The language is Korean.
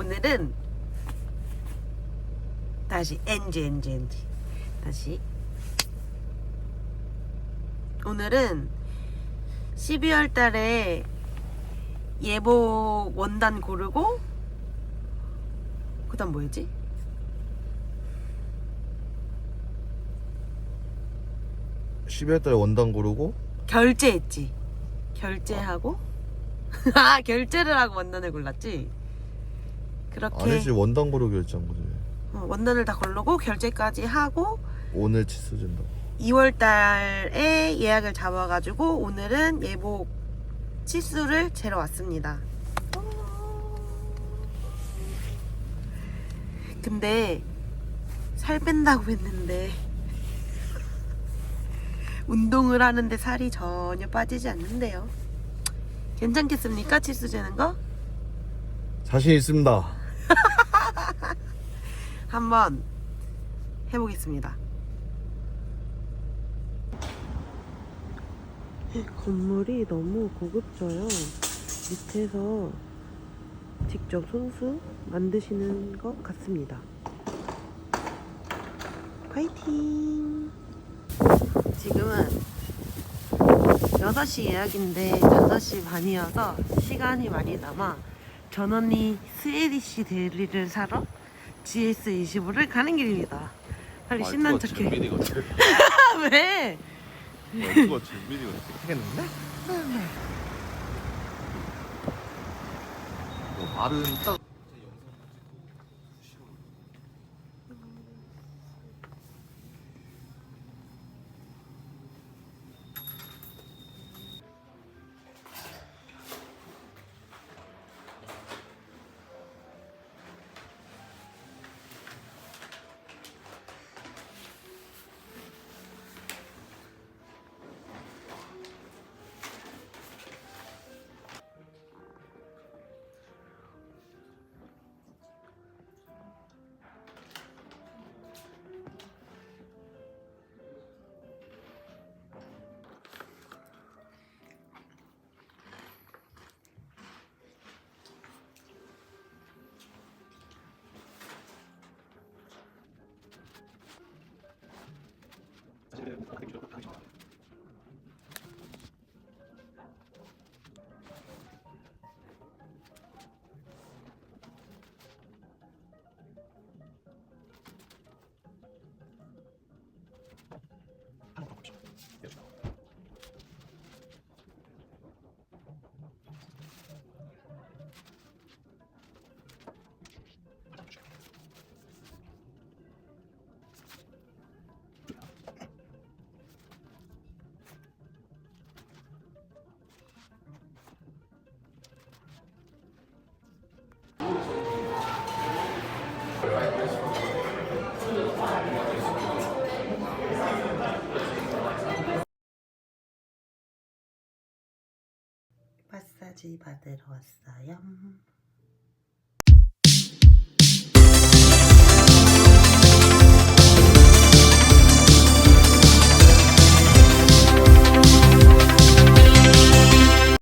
오늘은 다시 엔지 엔지 엔지 다시 오늘은 12월 달에 예복 원단 고르고 그 다음 뭐였지? 십 12월 달에 원단 고르고 결제했지. 결제하고 아 결제를 하고 원단을 골랐지. 그렇게 아니지 원단 고르기로 했잖아 그지 어, 원단을 다 고르고 결제까지 하고 오늘 치수 준다 2월 달에 예약을 잡아가지고 오늘은 예복 치수를 재러 왔습니다. 근데 살 뺀다고 했는데 운동을 하는데 살이 전혀 빠지지 않는데요. 괜찮겠습니까? 치수 재는 거? 자신 있습니다 한번 해보겠습니다. 건물이 너무 고급져요. 밑에서 직접 손수 만드시는 것 같습니다. 파이팅! 지금은 6시 예약인데 5시 반이어서 시간이 많이 남아 전원이 스웨디시 데리를 사러 GS25를 가는 길입니다. 빨리 신난 척해. 왜? 그거 준비되고 하겠는데? 말은 딱 사지 받으러 왔어요.